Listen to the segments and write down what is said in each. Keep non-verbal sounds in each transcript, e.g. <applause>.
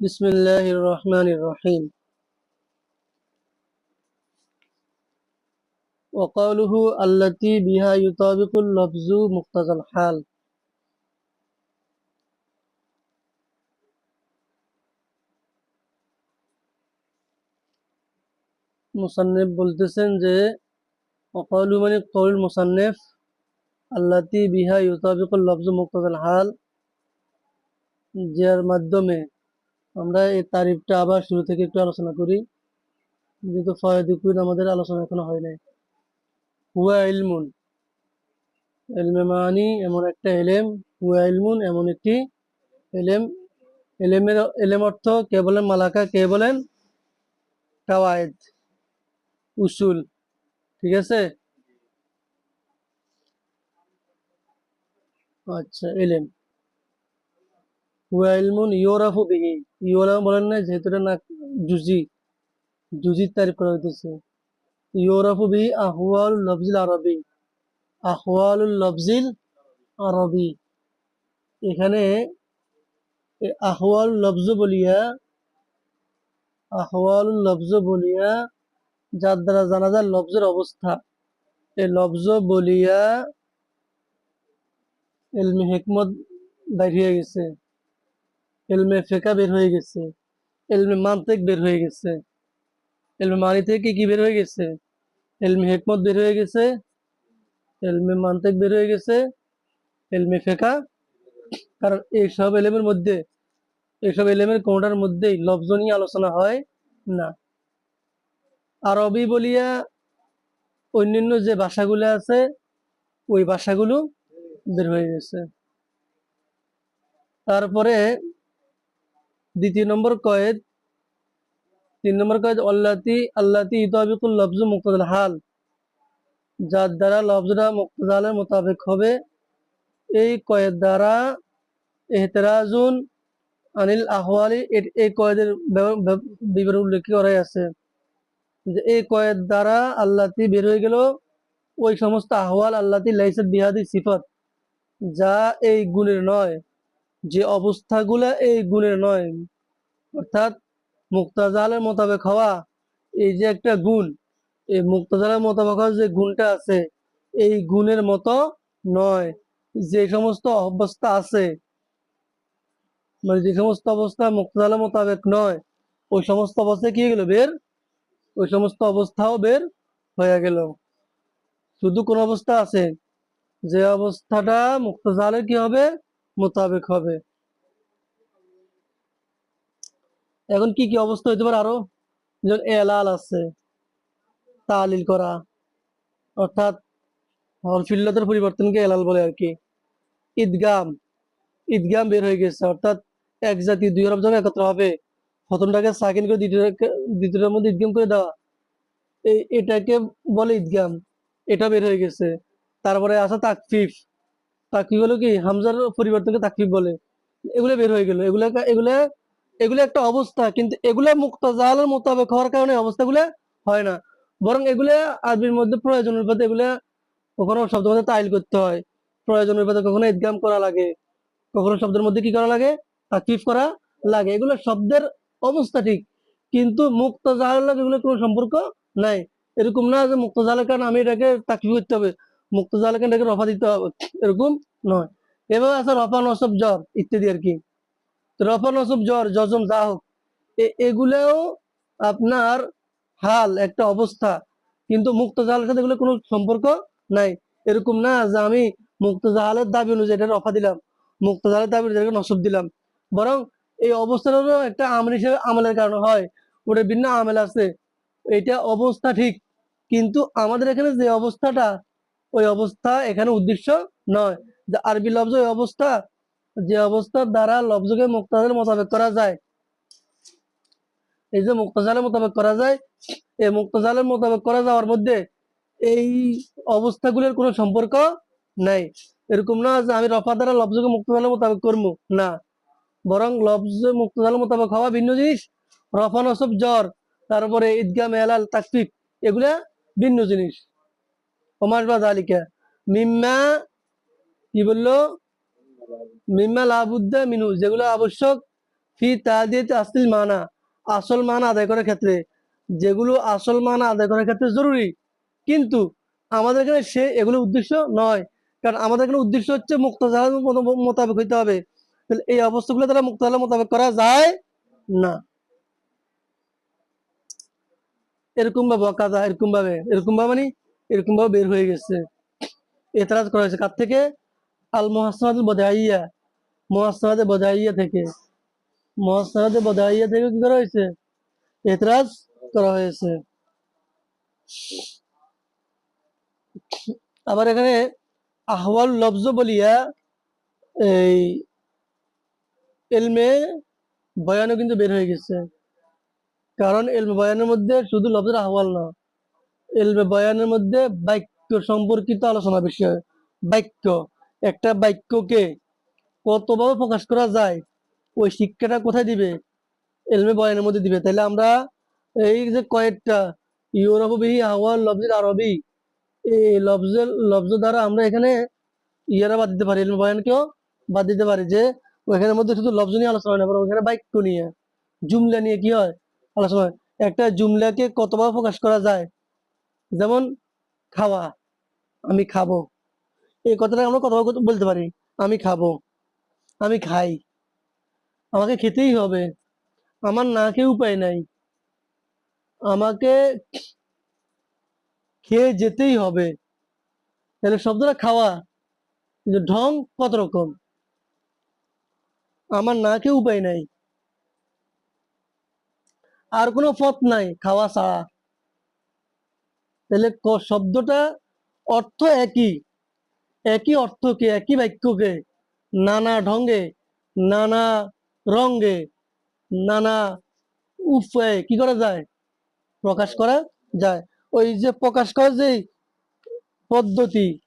بسم الله الرحمن الرحيم وقوله التي بها يطابق اللفظ مقتضى الحال মুসান্নেফ বলতেছেন যে অকালু মানে কৌল মুসান্নেফ আল্লাতি বিহা ইউতাবিকুল লফজ মুক্তাদাল হাল যার মাধ্যমে আমরা এই তারিফটা আবার শুরু থেকে একটু আলোচনা করি। যেহেতু ফয়দিকুন আমাদের আলোচনা এখনও হয় নাই। হুয়া ইলমুন। এলমে মানি এমন একটা এলেম। হুয়া ইলমুন এমন একটি এলেম। এলেমের, এলেম অর্থ কে বলেন? মালাকা কে বলেন? কাওয়ায়েদ। উসুল। ঠিক আছে? আচ্ছা এলেম। হুয়া ইলমুন ইউরাফু বিহি। ইউরা বলেন না যেহেতু এটা না জুজি জুজির তারিফ করা হইতেছে। ইউরাফু বিহি আহওয়াল লফজিল আরবি। আহওয়ালুল লফজিল আরবি। এখানে আহওয়াল লফজ বলিয়া আহওয়াল লফজ বলিয়া যার দ্বারা জানা যায় লফজের অবস্থা। এই লফজ বলিয়া এলমে হেকমত বের হয়ে গেছে। এলমে ফেকা বের হয়ে গেছে। এলমে মান্তেক বের হয়ে গেছে। এলমে মানি থেকে কি বের হয়ে গেছে? এলমে হেকমত বের হয়ে গেছে। এলমে মান্তেক বের হয়ে গেছে। এলমে ফেকা। কারণ এইসব এলেমের মধ্যে, এইসব এলেমের কোনটার মধ্যেই লফজ নিয়ে আলোচনা হয় না। আরবি বলিয়া অন্যান্য যে ভাষাগুলো আছে, ওই ভাষাগুলো বের হয়ে গেছে। তারপরে দ্বিতীয় নম্বর কয়েদ, তিন নম্বর কয়েদ অল্লাতি আল্লাতি ইতাবিকুল লফজ মুক্তাদাল হাল। যার দ্বারা লফজটা মুক্তাদালের মোতাবেক হবে। এই কয়েদ দ্বারা এহতেরাজুন আনিল আহওয়ালি এই কয়েদের বিবরণ উল্লেখ করাই আছে। যে এই কয়েদ দ্বারা আল্লাতি বের হয়ে গেল, ওই সমস্ত আহওয়াল আল্লাতি লাইসাত বিহাদি সিফত, যা এই গুণের নয়। যে অবস্থাগুলা এই গুণের নয়। অর্থাৎ মুক্তাজালের মোতাবেক হওয়া এই যে একটা গুণ, এই মুক্তাজালের মোতাবেক হওয়ার যে গুণটা আছে, এই গুণের মতো নয়। যে সমস্ত অবস্থা আছে মানে যে সমস্ত অবস্থা মুক্তাজালের মোতাবেক নয়, ওই সমস্ত অবস্থা কি গেল বের? ওই সমস্ত অবস্থাও বের হয়ে গেল। শুধু কোন অবস্থা আছে, যে অবস্থাটা মুক্তজালের কি হবে? মোতাবেক হবে। এখন কি কি অবস্থা হইতে পারে আরও? যেমন এলাল আছে তালিল করা, অর্থাৎ হরফিল্লাতের পরিবর্তনকে এলাল বলে আর কি। ঈদগাম ঈদগাম বের হয়ে গেছে, অর্থাৎ এক জাতি দুই অরব যখন একত্র হবে। প্রথমটাকে সাকিন করে, দ্বিতীয়টাকে, দ্বিতীয়টার মধ্যে ঈদগাম করে দেওয়া। এটাকে বলে ঈদগাম। এটা বের হয়ে গেছে। তারপরে আসা তাকফিফ। তাকফিফ হলো কি, হামজার পরিবর্তনকে তাকফিফ বলে। এগুলো বের হয়ে গেল। এগুলা এগুলা, এগুলো একটা অবস্থা, কিন্তু এগুলা মুক্তাজালের মোতাবেক হওয়ার কারণে অবস্থাগুলো হয় না। বরং এগুলা আরবির মধ্যে প্রয়োজন অনুপাতে এগুলা কখনো শব্দের মধ্যে তাইল করতে হয়। প্রয়োজন অনুপাতে কখনো ইদগাম করা লাগে। কখনো শব্দের মধ্যে কি করা লাগে? তাকফিফ করা লাগে। এগুলো শব্দের অবস্থা ঠিক, কিন্তু মুক্তাজালের লাগে এগুলো কোনো সম্পর্ক নাই। এরকম না যে মুক্ত মুক্তজালের কারণে আমি এটাকে তাকফিফ করতে হবে। মুক্তজালের কারণে এটাকে রফা দিতে হবে, এরকম নয়। এভাবে আছে রফা নসব জ্বর, ইত্যাদি আর কি। রফা নসব জ্বর, যজম যা হোক এগুলোও আপনার হাল, একটা অবস্থা। কিন্তু মুক্ত জালের সাথে এগুলো কোনো সম্পর্ক নাই। এরকম না যে আমি মুক্ত জাহালের দাবি অনুযায়ী এটা রফা দিলাম, মুক্ত জালের দাবি অনুযায়ী নসব দিলাম। বরং এই অবস্থাটারও একটা আমল হিসেবে আমলের কারণে হয়। ওটা ভিন্ন আমেল আছে। এটা অবস্থা ঠিক। কিন্তু আমাদের এখানে যে অবস্থাটা ওই অবস্থা এখানে উদ্দেশ্য নয়। যে আরবি লফজ ওই অবস্থা, যে অবস্থার দ্বারা লফজকে মুক্তাজালের মোতাবেক করা যায়। এই যে মুক্তাজালের মোতাবেক করা যায়, এই মুক্তাজালের মোতাবেক করা যাওয়ার মধ্যে এই অবস্থাগুলোর কোনো সম্পর্ক নাই। এরকম না যে আমি রফা দ্বারা লফজকে মুক্তাজালের মোতাবেক করব, না। বরং লফজ মুক্তাজালের মোতাবেক হওয়া ভিন্ন জিনিস, রফা নসব জ্বর, তারপরে ঈদগাহ মেলাল তাকফিক এগুলা ভিন্ন জিনিস। যেগুলো আবশ্যক ফি তাদিয়াতি আসল মানা আসল মানা আদায় করার ক্ষেত্রে। যেগুলো আসল মানা আদায় করার ক্ষেত্রে জরুরি। কিন্তু আমাদের এখানে সে এগুলো উদ্দেশ্য নয়। কারণ আমাদের এখানে উদ্দেশ্য হচ্ছে মুক্তজাল মোতাবেক হইতে হবে। তাহলে এই অবস্থাগুলো তারা মুক্তজাল মোতাবেক করা যায় না। এরকম ভাবে কাদা এরকম ভাবে এরকম ভাবে মানে এরকম ভাবে বের হয়ে গেছে। এতরাজ করা হয়েছে। কার থেকে? আল মহাসনাদ বদাইয়া। মহাসনাদে বদাইয়া থেকে। মহাসনাদে বদাইয়া থেকে কি করা হয়েছে? এতরাজ করা হয়েছে। আবার এখানে আহওয়াল লফজ বলিয়া এই এলমে বয়ানও কিন্তু বের হয়ে গেছে। কারণ এলমে বয়ানের মধ্যে শুধু লফজের আহওয়াল না এলমে বয়ানের মধ্যে বাক্য সম্পর্কিত আলোচনা বিষয়। বাক্য, একটা বাক্যকে কতভাবে প্রকাশ করা যায়, ওই শিক্ষাটা কোথায় দিবে এলমে বয়ানের মধ্যে দিবে। তাহলে আমরা এই যে কয়েকটা ইউরোপী আহওয়াল লফজের আরবি, এই লফজের লফজ দ্বারা আমরা এখানে ইয়ারা বাদ দিতে পারি এলমে বয়ানকেও বাদ দিতে পারি যে ওইখানের মধ্যে শুধু লফজ নিয়ে আলোচনা হয় না ওখানে বাক্য নিয়ে, জুমলা নিয়ে কি হয়, আলোচনা হয়। একটা জুমলাকে কতভাবে প্রকাশ করা যায় যেমন খাওয়া, আমি খাব। এই কথাটা আমরা কথা বলতে পারি, আমি খাব, আমি খাই। আমাকে খেতেই হবে। আমার না খেয়ে উপায় নাই। আমাকে খেয়ে যেতেই হবে। তাহলে শব্দটা খাওয়া, কিন্তু ঢং কত রকম? আমার না খেয়ে উপায় নাই। আর কোনো পথ নাই খাওয়া ছাড়া। তাহলে ক- শব্দটা অর্থ একই। একই অর্থকে, একই বাক্যকে, নানা ঢঙ্গে, নানা রঙ্গে নানা উপায়ে কি করা যায়? প্রকাশ করা যায়। ওই যে প্রকাশ করার যেই পদ্ধতি,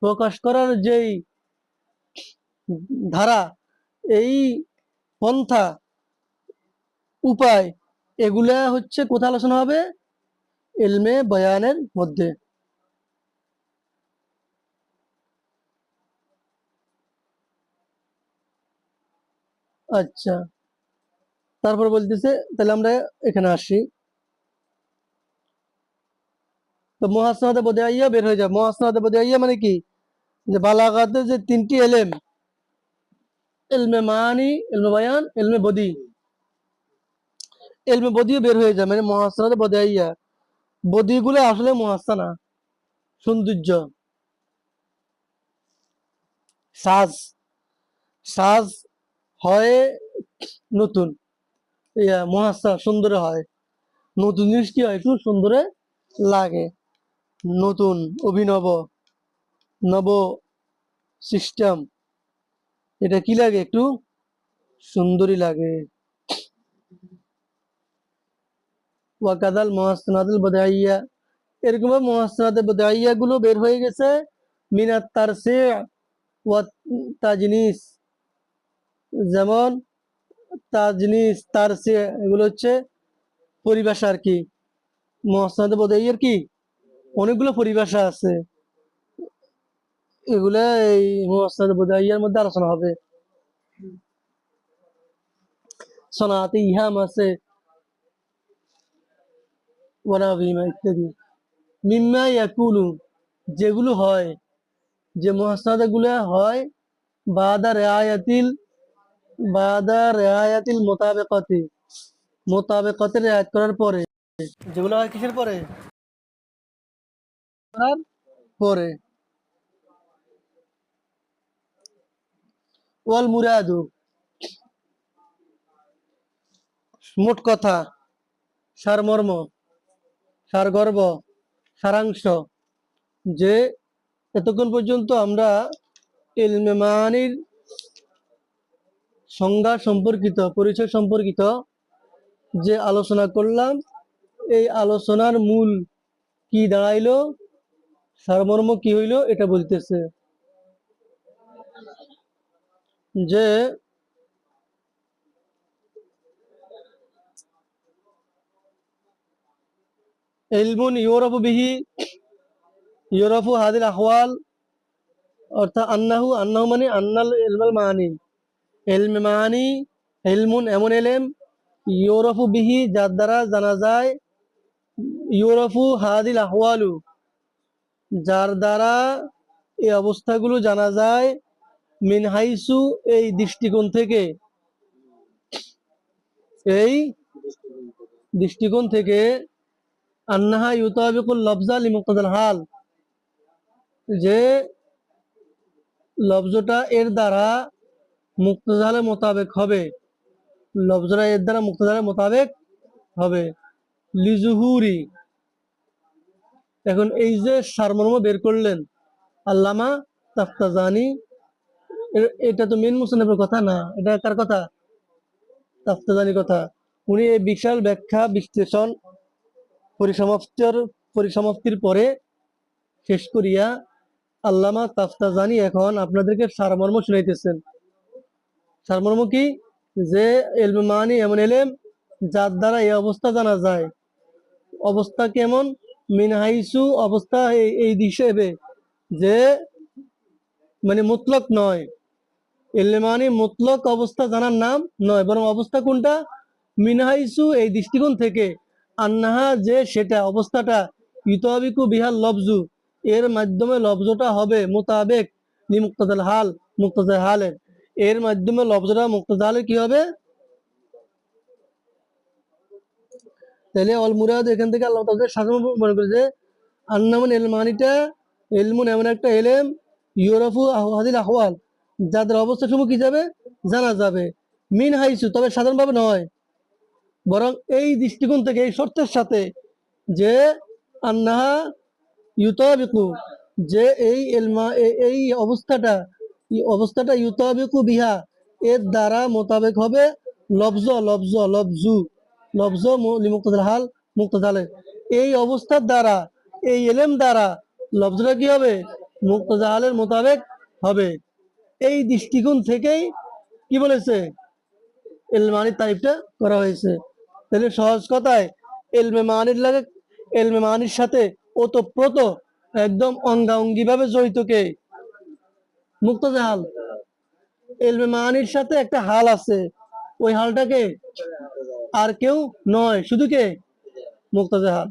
প্রকাশ করার যেই ধারা, এই পন্থা, উপায়, এগুলা হচ্ছে কোথায় আলোচনা হবে? এলমে বয়ানের মধ্যে আচ্ছা তারপর বলতেছে তাহলে আমরা এখানে আসি তো মহাসনাদে বদাইয়া বের হয়ে যায় মহাসনাদে বদাইয়া মানে কি যে বালাগাতে যে তিনটি এলেম এলমে মানি এলমে বায়ান এলমে বদি এলমে বদিও বের হয়ে যায় মানে মহাসনাদে বদাইয়া বদিগুলো আসলে মহাসানা সৌন্দর্য। সাজ। সাজ হয় নতুন। ইয়া মহাসা সুন্দর হয়। নতুন জিনিস কি হয়? একটু সুন্দরে লাগে। নতুন, অভিনব, নব সিস্টেম এটা কি লাগে? একটু সুন্দরী লাগে। ওয়াকাদাল মহাসনাদুল বদাইয়া। এরকম মহাসনাদুল বদাইয়া গুলো বের হয়ে গেছে মিনাত তারসে ওয়া তাজনিস। যেমন তাজনিস, তারসে এগুলো হচ্ছে পরিভাষা আর কি। মহাসনাদুল বদাইয়ার কি? অনেকগুলো পরিভাষা আছে। এগুলা এই মহাসনাদুল বদাইয়ার মধ্যে আলোচনা হবে। সনাতে ইহাম আছে। ওয়ানাভিমা ইত্যাদি মিম্মা ইয়াকুলু, যেগুলো হয়, যে মহাসনাদা গুলা হয়, বাদা রেয়ায়াতিল বাদা রেয়ায়াতিল মোতাবেকতি মোতাবেকতের রেয়াত করার পরে, যেগুলো হয় কিসের পরে? করার পরে। ওয়াল মুরাদু। মোট কথা, সারমর্ম। সারগর্ভ সারাংশ। যে এতক্ষণ পর্যন্ত আমরা ইলমে মানির সংজ্ঞা সম্পর্কিত, পরিচয় সম্পর্কিত যে আলোচনা করলাম, এই আলোচনার মূল কি দাঁড়াইলো, সারমর্ম কি হইল, এটা বলতেছে। যে ইলমুন ইউরফু বিহি ইউরফু হাদিল আহওয়াল, অর্থাৎ আন্নাহু আন্নাহু মানে আন্নাল ইলমাল মানি। ইলমে মানি ইলমুন এমন এলেম ইউরফু বিহি যার দ্বারা জানা যায় ইউরফু হাদিল আহওয়ালু, যার দ্বারা এই অবস্থাগুলো জানা যায় মিন হাইসু এই দৃষ্টিকোণ থেকে। এই দৃষ্টিকোণ থেকে আন্নাহা ইউতাবিকুল হাল যে এর দ্বারা মুক্তজালের মোতাবেক হবে এর দ্বারা মুক্তজালের মোতাবেক হবে। লিজুহুরি, এখন এই যে সারমর্ম বের করলেন, আল্লামা তাফতাজানি এটা তো মেন মুসলিমের কথা না, এটা কার কথা? তাফতাজানি কথা। উনি এই বিশাল ব্যাখ্যা বিশ্লেষণ পরিসমাপ্তির পরিসমাপ্তির পরে শেষ করিয়া আল্লামা তাফতাজানি এখন আপনাদেরকে সারমর্ম শুনাইতেছেন। সারমর্ম কি? যে এলমে মানি এমন এলেম যার দ্বারা এই অবস্থা জানা যায়। অবস্থা কেমন? মিনহাইসু অবস্থা এই- হিসেবে যে মানে মুতলক নয়। এলমে মানি মুতলক অবস্থা জানার নাম নয়, বরং অবস্থা কোনটা? মিনহাইসু এই দৃষ্টিকোণ থেকে আন্নাহা যে সেটা, অবস্থাটা ইতাবিকু বিহাল লফজু এর মাধ্যমে লফজটা হবে মোতাবেক লি মুক্তাদাল হাল, মুক্তাদাল হালের। এর মাধ্যমে লফজটা মুক্তাদা কি হবে? তাহলে অল মুরাদ এখান থেকে আল্লাহ তাদের সাধারণ মনে করে যে, আন্নামন এলমানিটা এলমুন এমন একটা এলেম, ইউরফু হাদিল আহওয়াল, যাদের অবস্থা সমূহ কি যাবে? জানা যাবে। মিন হাইসু তবে সাধারণভাবে নয়। বরং এই দৃষ্টিকোণ থেকে, এই শর্তের সাথে যে আন্নাহা ইউতাবিকু, যে এই এলমা এই অবস্থাটা অবস্থাটা ইউতাবিকু বিহা, এর দ্বারা মোতাবেক হবে লফজ লফজ, লফজু, লফজ মুক্তাদাল হাল, মুক্তাদালে। এই অবস্থার দ্বারা, এই এলেম দ্বারা লফজটা কি হবে? মুক্তাদালের মোতাবেক হবে। এই দৃষ্টিকোণ থেকেই কি বলেছে? এলমানির তারিফটা করা হয়েছে। তাহলে সহজ কথায় এলমে মানির লাগে এলমে মানির সাথে ওতপ্রোত একদম অঙ্গাঙ্গি ভাবে জড়িত কে? মুক্তজা হাল এলমে মানির সাথে একটা হাল আছে। ওই হালটাকে আর কেউ নয়, শুধু কে? মুক্তজা হাল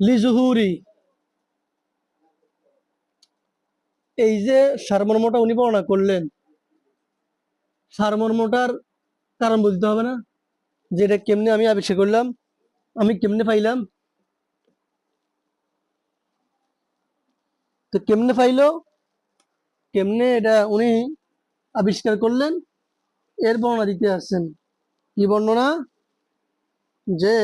লিজুহুরি। এই যে সারমর্মটা উনি বর্ণনা করলেন, সারমর্মটার কারণ বুঝতে হবে না যে এটা কেমনে আমি আবিষ্কার করলাম, আমি কেমনে পাইলাম। তো কেমনে পাইলো, কেমনে এটা উনি আবিষ্কার করলেন, এর বর্ণনা দিতে আসছেন। কি বর্ণনা? যে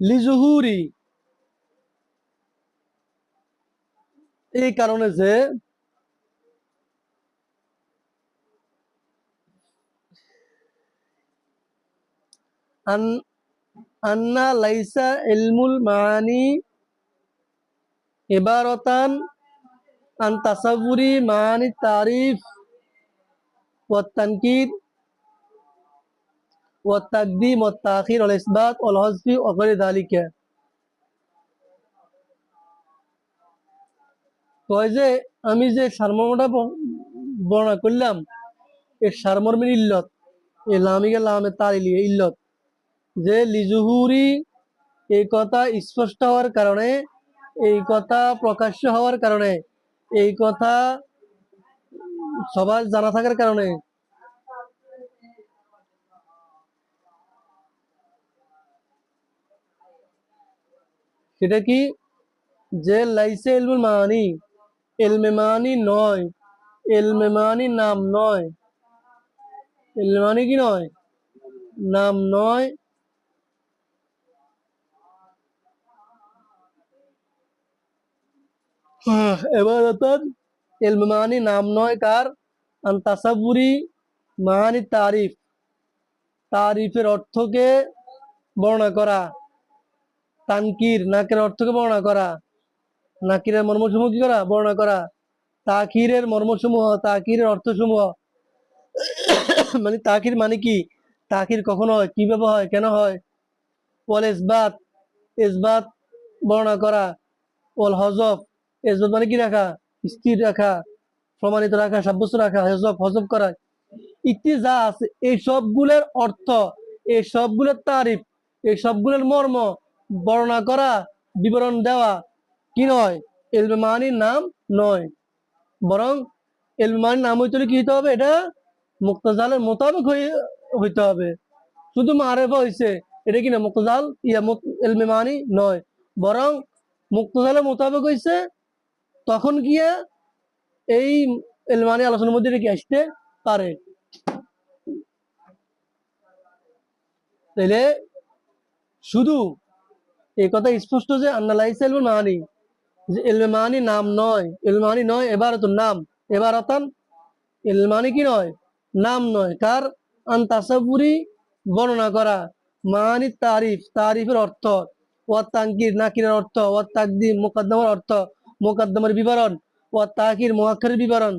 লিজুহুরি, এই কারণে যে আন্না লাইসা ইলমুল মানি ইবারতান আন তাসাবুরি মানি তারিফ والتنكير والتقديم والتأخير والإثبات والحذف وغير ذلك কয় যে আমি যে সারমর্মটা ব- বর্ণনা করলাম এই সারমর্মের ইল্লত এই লামিকে লামে তার ইলি- ইল্লত যে লিজুহুরি এই কথা স্পষ্ট হওয়ার কারণে, এই কথা প্রকাশ্য হওয়ার কারণে, এই কথা সবার জানা থাকার কারণে। সেটা কি? যে লাইসে এলমুল মানি এলমে মানি নয় এলমে মানি নাম নয়। এলমে মানি কি নয়? নাম নয় আহ, এবার অর্থাৎ মানি নাম নয় কার? আন তাসাবুরি মানি তারিফ। তারিফের অর্থকে বর্ণনা করা। তানকির নাকের অর্থকে বর্ণনা করা। নাকিরের মর্মসমূহ কি করা? বর্ণনা করা। তাকিরের মর্মসমূহ তাকিরের অর্থসমূহ। মানে তাকির মানে কি? তাকির কখন হয়? কীভাবে হয়? কেন হয়? ওয়াল ইসবাত ইসবাত বর্ণনা করা। ওয়াল হজফ এজবত মানে কি রাখা? স্থির রাখা, প্রমাণিত রাখা, সাব্যস্ত রাখা, হজব হজব করা। ইত্যাদি যা আছে, এই সবগুলোর অর্থ, এই সবগুলোর তারিফ, এই সবগুলোর মর্ম, বর্ণনা করা, বিবরণ দেওয়া কি নয়? এলবে মানির নাম নয়। বরং এলবে মানির নাম হইতে হলে কি হইতে হবে? এটা মুক্তজালের মোতাবেক হইতে হবে। শুধু মারেফা হয়েছে এটা কি না? মুক্তজাল, ইয়া মুক- এলমে নয়। বরং মুক্তজালের মোতাবেক হয়েছে তখন গিয়ে এই এলমানি আলোচনার মধ্যে কি আসতে পারে। তাইলে শুধু এই কথা স্পষ্ট যে আন্না লাইসা এলমে মানি যে এলমে মানি নাম নয় এলমে মানি নয় এবার তো নাম এবার অতান এলমে মানি কি নয়? নাম নয় কার আন তাসাবুরি বর্ণনা করা। মানি তারিফ, তারিফের অর্থ ওয়া তানকির, নাকিরের অর্থ ওয়া তাকদিম মুকদ্দমার অর্থ মুকদ্দমার বিবরণ ওয়া তাকির মুআক্ষরের বিবরণ,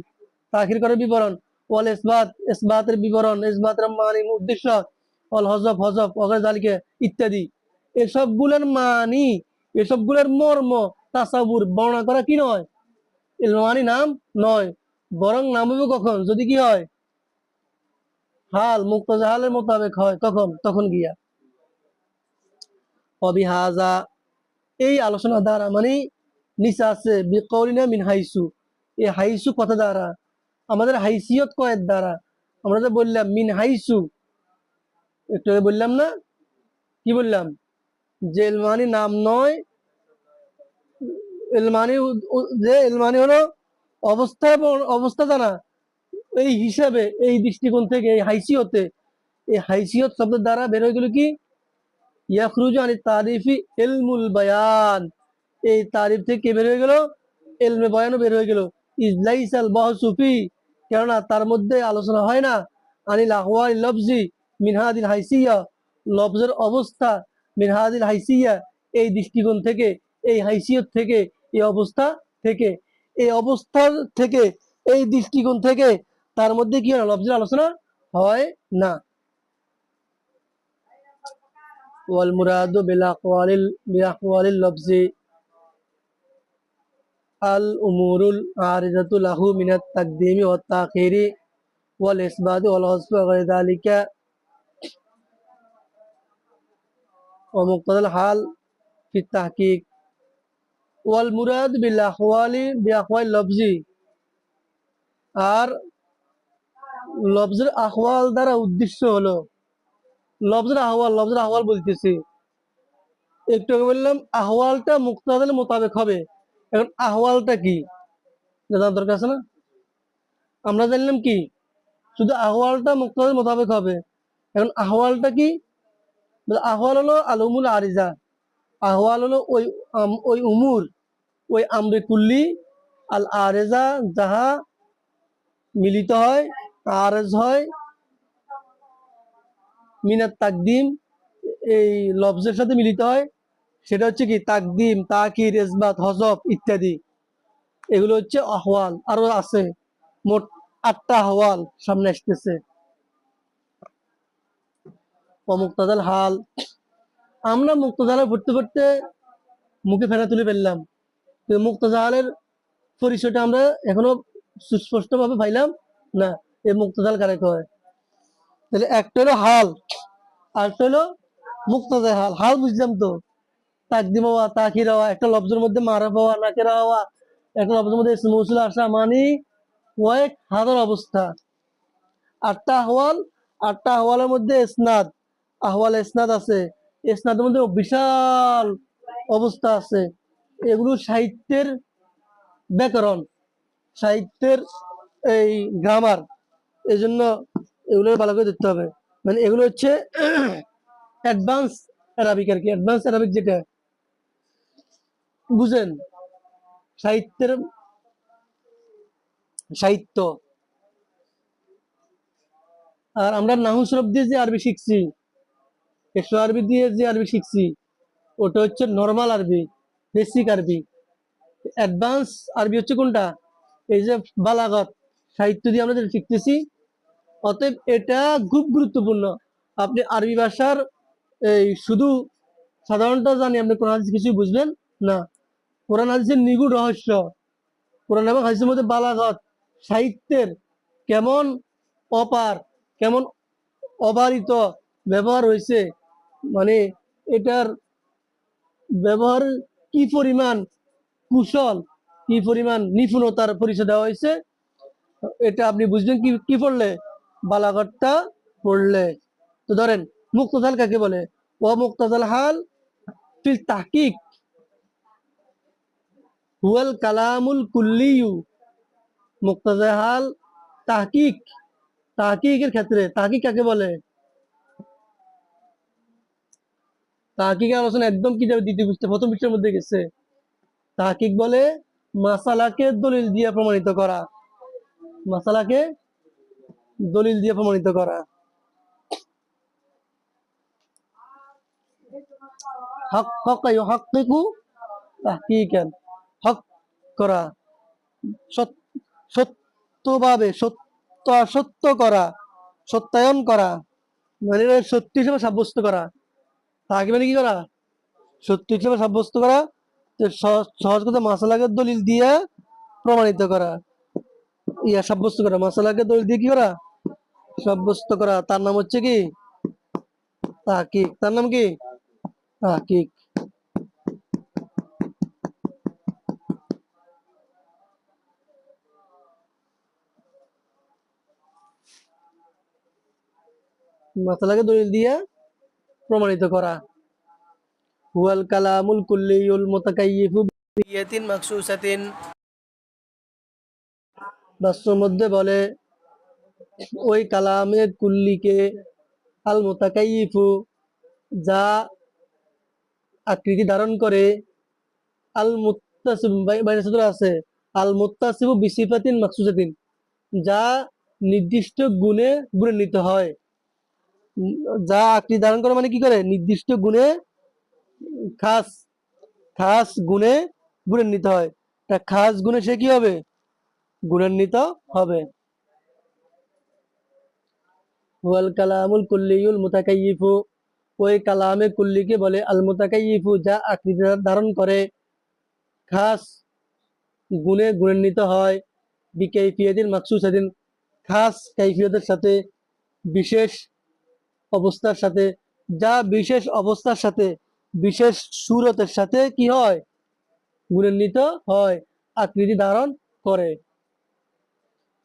তাকির করার বিবরণ ওয়াল ইসবাত, ইসবাতের বিবরণ ইসবাতের মানি উদ্দেশ্য ওয়াল হজফ হজফ ওয়াগার জালিকে ইত্যাদি। এসবগুলোর মানি, এসবগুলোর মর্ম, তাসাবুর বর্ণনা করা কি নয়? ইলমানি নাম নয়, বরং নাম হবে কখন? যদি কি হয়? হাল মুক্ত জাহালের মোতাবেক হয়, কখন? তখন গিয়া। অবিহাজা, এই আলোচনা দ্বারা মানে নিচে আছে, বিকৌলিনা মিন হাইসু। এই হাইসু কথা দ্বারা? আমাদের হাইসিয়ত কয়ের দ্বারা? আমরা যে বললাম, মিন হাইসু। একটু বললাম না? কি বললাম? যে এলমানি নাম নয়, এলমানি যে এলমানি হলো অবস্থা অবস্থা জানা এই হিসাবে, এই দৃষ্টিকোণ থেকে, এই হাইসিয়তে, এই হাইসিয়ত শব্দের দ্বারা বের হয়ে গেল কি? ইয়াখরুজু আনি তারিফি এলমুল বায়ান। এই তারিফ থেকে কে বের হয়ে গেল? এলমে বয়ানও বের হয়ে গেল। ইজলাইসাল বহসুফি, কেননা তার মধ্যে আলোচনা হয় না। আনিল আহওয়াল লফজি মিনহাদিল হাইসিয়া, লফজের অবস্থা মিনহাদিল হাইসিয়া এই দৃষ্টিকোণ থেকে, এই হাইসিয়ত থেকে, এই অবস্থা থেকে। এই অবস্থার থেকে, এই দৃষ্টিকোণ থেকে তার মধ্যে কি হয় লফজের আলোচনা হয় না। আল উমুরুল আরিদাতু লাহু মিনাত তাকদিমি ও তাকিরি ওয়াল ইসবাদ ওয়াল হসব ওয়া যালিকা ও মুক্তাদাল হাল ফি তাহকিক ওয়াল মুরাদ বিল আহওয়ালি বি আহওয়াল লফজি আর লফজের আহওয়াল দ্বারা উদ্দেশ্য হলো, লফজের আহওয়াল লফজের আহওয়াল বলতেছি। একটু আগে বললাম, আহওয়ালটা মুক্তাদাল মোতাবেক হবে। এখন আহওয়ালটা কি? জানার দরকার আছে না? আমরা জানলাম কি? শুধু আহওয়ালটা মুক্তাদের মোতাবেক হবে। এখন আহওয়ালটা কি? আহওয়াল হলো আলমুল আরিজা। আহওয়াল হলো ওই ওই উমুর, ওই আমরে কুল্লি, আল আরেজা যাহা মিলিত হয়, আরেজ হয়, মিনাত তাকদিম, এই লফজের সাথে মিলিত হয় সেটা হচ্ছে কি, তাকদিম, তাকির, ইসবাত, হজব ইত্যাদি। এগুলো হচ্ছে আহওয়াল। আরও আছে। মোট আটটা আহওয়াল সামনে আসতেছে। অমুক্তাদাল হাল। আমরা মুক্তজালে পড়তে পড়তে মুখে ফেরা তুলে ফেললাম। মুক্তজালের পরিচয়টা আমরা এখনও সুস্পষ্ট ভাবে পাইলাম না এই মুক্তজাল কারে কয়। তাহলে একটা হলো হাল, আর হলো মুক্তজাল হাল। হাল বুঝলাম তো। তাকদিম হওয়া তাকির হওয়া একটা লফজের মধ্যে মারাফ হওয়া নাকেরা হওয়া একটা লফজের মধ্যে মৌসুল আসা মানে কয়েক হাজার অবস্থা। আটটা আহওয়াল, আটটা আহওয়ালের মধ্যে ইসনাদ, আহওয়াল, ইসনাদ আছে। ইসনাদের মধ্যে বিশাল অবস্থা আছে। এগুলো সাহিত্যের ব্যাকরণ, সাহিত্যের এই গ্রামার এই জন্য এগুলো ভালো করে দেখতে হবে। মানে এগুলো হচ্ছে <clears throat> অ্যাডভান্স অ্যারাবিক আর কি অ্যাডভান্স অ্যারাবিক যেটা বুঝেন? সাহিত্যের সাহিত্য। আর আমরা নাহু শরফ দিয়ে যে আরবি শিখছি একশো আরবি দিয়ে যে আরবি শিখছি, ওটা হচ্ছে নর্মাল আরবি বেসিক আরবি। অ্যাডভান্স আরবি হচ্ছে কোনটা? এই যে বালাগত, সাহিত্য দিয়ে আমরা যেটা শিখতেছি, অতএব এটা খুব গুরুত্বপূর্ণ। আপনি আরবি ভাষার এই শুধু সাধারণত জানি, আপনি কোরআন কিছু বুঝবেন না। কোরআন হাদিসের নিগুড় রহস্য। কোরআন এবং হাদিসের মধ্যে বালাগত সাহিত্যের কেমন অপার, কেমন অবারিত ব্যবহার হয়েছে মানে এটার ব্যবহার কি পরিমাণ কুশল, কি পরিমাণ নিপুণতার পরিচয় দেওয়া হয়েছে, এটা আপনি বুঝবেন কি কি পড়লে? বালাগতটা পড়লে। তো ধরেন মুক্তজাল কাকে বলে? ও মুক্তজাল হাল ফিল তাহকিক। হুয়াল কালামুল কুল্লিয়ু মুক্তজাল হাল তাহকিক তাহকিকের ক্ষেত্রে তাহকিক কাকে বলে তাহকিকের আলোচনা একদম কি যাবে দ্বিতীয় পৃষ্ঠে প্রথম পৃষ্ঠের মধ্যে গেছে তাহকিক বলে মাসালাকে দলিল দিয়ে প্রমাণিত করা মাসালাকে দলিল দিয়ে প্রমাণিত করা হক হক ইউহাক্কিকু তাহকিকান হক করা সত্যভাবে সত্য সত্য করা, সত্যায়ন করা মানে সত্যি হিসেবে সাব্যস্ত করা। তাকে মানে কি করা? সত্যি হিসেবে সাব্যস্ত করা সহজ কথা মাসালাকে দলিল দিয়ে প্রমাণিত করা। ইয়া সাব্যস্ত করা। মাসালাকে দলিল দিয়ে কি করা? সাব্যস্ত করা। তার নাম হচ্ছে কি? তাহকিক। তার নাম কি? তাহকিক। মাসালাকে দলিল দিয়ে প্রমাণিত করা। হুয়াল কালামুল কুল্লিয়ুল মুতাকাইয়িফু বিয়াতিন মাকসুসাতিন। বাস্তুর মধ্যে বলে ওই কালামের কুল্লিকে আল মুতাকাইয়িফু যা আকৃতি ধারণ করে আল সূত্র আছে আল মুত্তাসিবু বিসিফাতিন মাকসুসাতিন যা নির্দিষ্ট গুণে গুণান্বিত হয়। উম, যা আকৃতি ধারণ করে মানে কি করে? নির্দিষ্ট গুণে খাস খাস গুণে গুণান্বিত হয়। তা খাস গুণে সে কি হবে? গুণান্বিত হবে। ওয়াল কালামুল কুল্লিয়ুল মুতাকাইয়িফু। ওই কালামে কুল্লিকে বলে, আল মুতাকাইয়িফু, যা আকৃতি ধারণ করে। খাস গুণে গুণান্বিত হয়। বিকাইফিয়াতিন মাকসুসাতিন খাস কাইফিয়তের সাথে বিশেষ অবস্থার সাথে, যা বিশেষ অবস্থার সাথে, বিশেষ সুরতের সাথে কি হয়? গুণান্বিত হয়, আকৃতি ধারণ করে।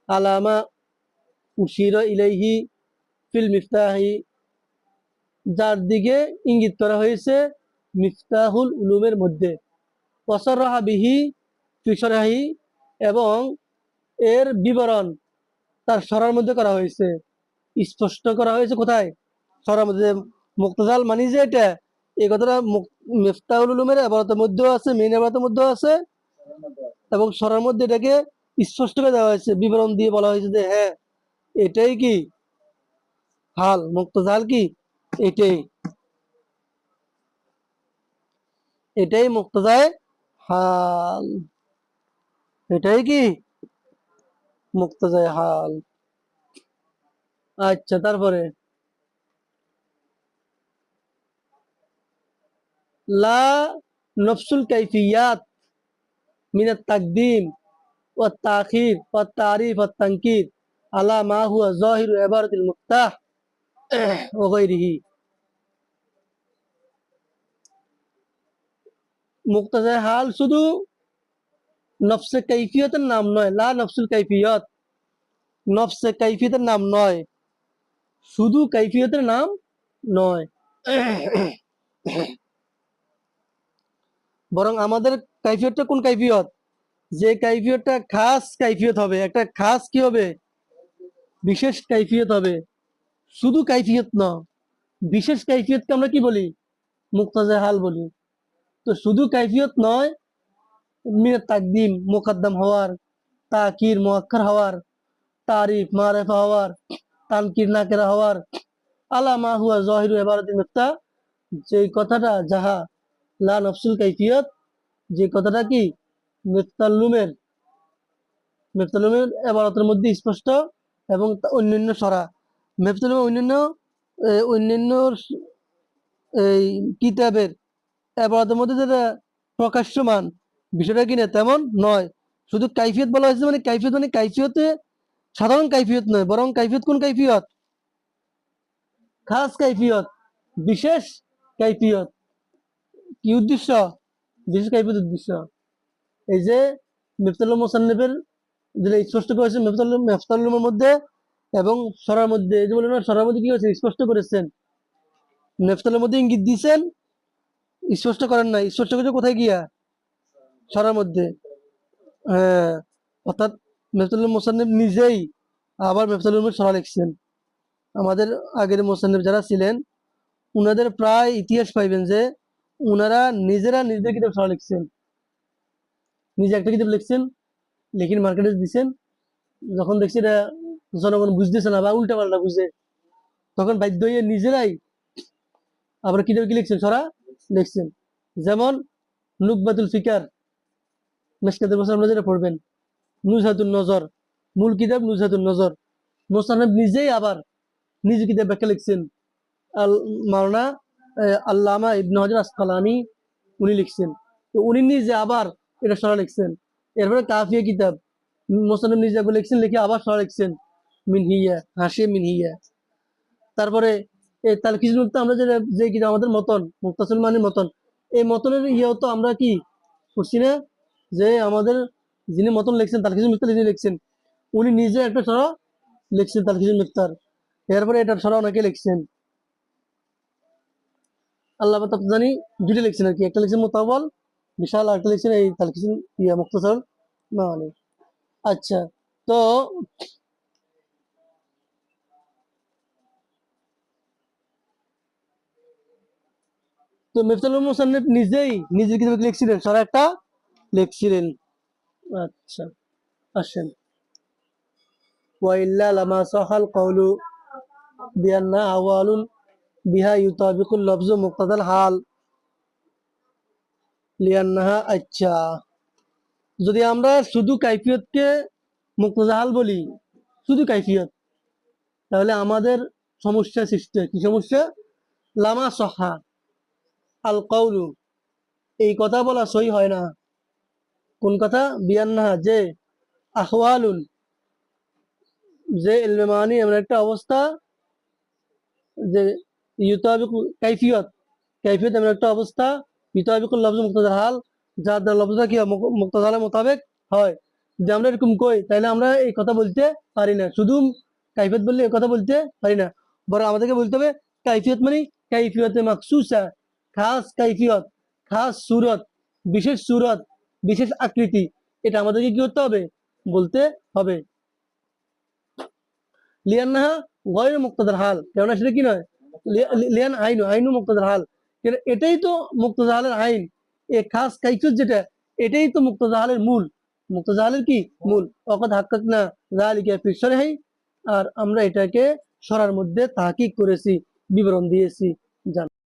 আলামা উশির ইলাইহি ফিল মিফতাহি, যার দিকে ইঙ্গিত করা হয়েছে মিফতাহুল উলুমের মধ্যে। বিহি ফিসরাহি এবং এর বিবরণ তার সরার মধ্যে করা হয়েছে। স্পষ্ট করা হয়েছে কোথায়? সরার মধ্যে মুক্তজাল মানি যে এটা, এই কথাটা মিফতাহুল উলুমের আবারতের মধ্যেও আছে, মেইন আবারতের মধ্যেও আছে। এবং সরার মধ্যে এটাকে স্পষ্ট করে দেওয়া হয়েছে, বিবরণ দিয়ে বলা হয়েছে যে হ্যাঁ এটাই কি? হাল, মুক্তজাল কি? এটাই। এটাই মুক্তজায় হাল। এটাই কি? মুক্তজায় হাল। আচ্ছা তারপরে? লা নফসুল কাইফিয়াত মিনাত তাকদিম ও তাখির ও তারিফ ও তাঙ্কির আলা মা হুয়া জহির এবারতিল মুক্তাহ ও মুক্তাজের হাল শুধু নফসে কাইফিয়তের নাম নয়, লা নফসুল কাইফিয়ত। নফসে কাইফিয়তের নাম নয়, শুধু কাইফিয়তের নাম নয়। বরং আমাদের কাইফিয়তটা কোন কাইফিয়ত? যে কাইফিয়তটা খাস কাইফিয়ত হবে। একটা খাস কি হবে? বিশেষ কাইফিয়ত হবে। শুধু কাইফিয়ত না, বিশেষ কাইফিয়তকে আমরা কি বলি? মুক্তাজা হাল বলি। তো শুধু কাইফিয়ত নয়, মিনে তাকদিম, মোকাদ্দম হওয়ার, তাকির, মোয়াক্কার হওয়ার, তারিফ, মারেফা হওয়ার, তানকির, নাকেরা হওয়ার আলামা হুয়া জহিরু মুক্তা যে কথাটা, যাহা লা নফসুল কাইফিয়ত, যে কথাটা কি? মেফতাল্লুমের মেফতাল্লুমের এবারতের মধ্যে স্পষ্ট এবং অন্যান্য সরা। মেফতাল্লুমের অন্যান্য অন্যান্য এই কিতাবের এবারতের মধ্যে যেটা প্রকাশ্যমান, বিষয়টা কিনা তেমন নয়। শুধু কাইফিয়ত বলা হয়েছে মানে কাইফিয়ত মানে কাইফিয়তে সাধারণ কাইফিয়ত নয়, বরং কাইফিয়ত কোন কাইফিয়ত? খাস কাইফিয়ত, বিশেষ কাইফিয়ত। কি উদ্দেশ্য? বিশেষ উদ্দেশ্য। এই যে মিফতাল মোসান্নফের যেটা স্পষ্ট করেছেন মিফতাল মেফতালুমের মধ্যে এবং সরার মধ্যে এই যে বলেন সরার মধ্যে কি হয়েছে স্পষ্ট করেছেন। মেফতালের মধ্যে ইঙ্গিত দিয়েছেন, স্পষ্ট করেন না স্পষ্ট করেছে কোথায় গিয়া? সরার মধ্যে। হ্যাঁ অর্থাৎ মেফতাল মোসান্নফ নিজেই আবার মেফতালুল সরা লিখছেন। আমাদের আগের মোসান্নফ যারা ছিলেন, উনাদের প্রায় ইতিহাস পাইবেন যে উনারা নিজেরা নিজেদের কিতাব সরা লিখছেন। নিজে একটা কিতাব লিখছেন লিখিন মার্কেটে দিচ্ছেন যখন দেখছি এটা জনগণ বুঝতেছে না বা উল্টা পাল্টা বুঝে তখন বাধ্য হয়ে নিজেরাই আবার কিতাব কি লিখছেন সরা লিখছেন। যেমন নুকবাতুল ফিকার মেসকাতের বছর আমরা যেটা পড়বেন নুজহাতুল নজর মূল কিতাব নুজহাতুল নজর। মোসানব নিজেই আবার নিজ কিতাব ব্যাখ্যা লিখছেন। আল আহ, আল্লামা ইবনে হাজার আসকালানি উনি লিখছেন। তো উনি নিজে আবার এটা সরা লিখছেন। এরপরে কাফিয়া কিতাব মোসানব নিজে লিখছেন, লিখে আবার সরা লিখছেন। মিনহিয়া হাসে মিনহিয়া তারপরে এই তালকিজ মুক্ত আমরা যে যে কিতাব আমাদের মতন মুক্তাসুল মতন, এই মতনের ইয়েও তো আমরা কি করছি না? যে আমাদের যিনি মতন লিখছেন তালকিজ মিফতার যিনি লিখছেন। উনি নিজে একটা সরা লিখছেন তালকিজ মিফতার এরপরে এটার সরা অনেকে লিখছেন। আল্লাহ তাপ জানি দুইটা লিখছেন আর কি। একটা লিখছেন মোতাবল, বিশাল, আর একটা লিখছেন এই তালকিজ ইয়া মুক্তাসর মানে আচ্ছা তো তো মিফতালুল মুসান্নিফ নিজেই নিজের কিতাবে লিখছিলেন? সারা একটা লিখছিলেন। আচ্ছা আসেন। ওয়াইল্লা লামা সাহাল কওলু বিয়ান্না আওয়ালুন বিহা ইউতাবিকুল লফজু মুক্তাদাল হাল লিয়ান্নাহা আচ্ছা। যদি আমরা শুধু কাইফিয়তকে মুক্তাদা হাল বলি, শুধু কাইফিয়ত, তাহলে আমাদের সমস্যা সৃষ্টি হয়। কি সমস্যা? লামা সহা। আল কৌলু এই কথা বলা সই হয় না। কোন কথা? বিয়ান্না যে আহওয়ালুন, যে ইলমে মানি, এমন একটা অবস্থা, যে ইউতাবিক কাইফিয়ত কাইফিয়ত এমন একটা অবস্থা ইউতাবিকুল লফজ মুক্তাদার হাল যার দ্বারা লফজটা কি মুক্তাদারের মোতাবেক হয় যদি আমরা এরকম কই তাহলে আমরা এই কথা বলতে পারি না শুধু কাইফিয়ত বললে এই কথা বলতে পারি না বরং আমাদেরকে বলতে হবে কাইফিয়ত মানে কাইফিয়তে মাকসুসা খাস কাইফিয়ত খাস সুরত বিশেষ সুরত বিশেষ আকৃতি. এটা আমাদেরকে কি করতে হবে? বলতে হবে। লিয়ান্নাহা গয়ের মুক্তাদার হাল। কেননা সেটা কি নয়? লিয়ান আইনু আইনু মুক্তাদার হাল। এটাই তো মুক্তজাহালের আইন। এ খাস কাইকুজ যেটা, এটাই তো মুক্তজাহালের মূল। মুক্তজাহালের কি? মূল। অকদ হাক্কাক না জাহালিকে হাই আর আমরা এটাকে সরার মধ্যে তাহকিক করেছি, বিবরণ দিয়েছি।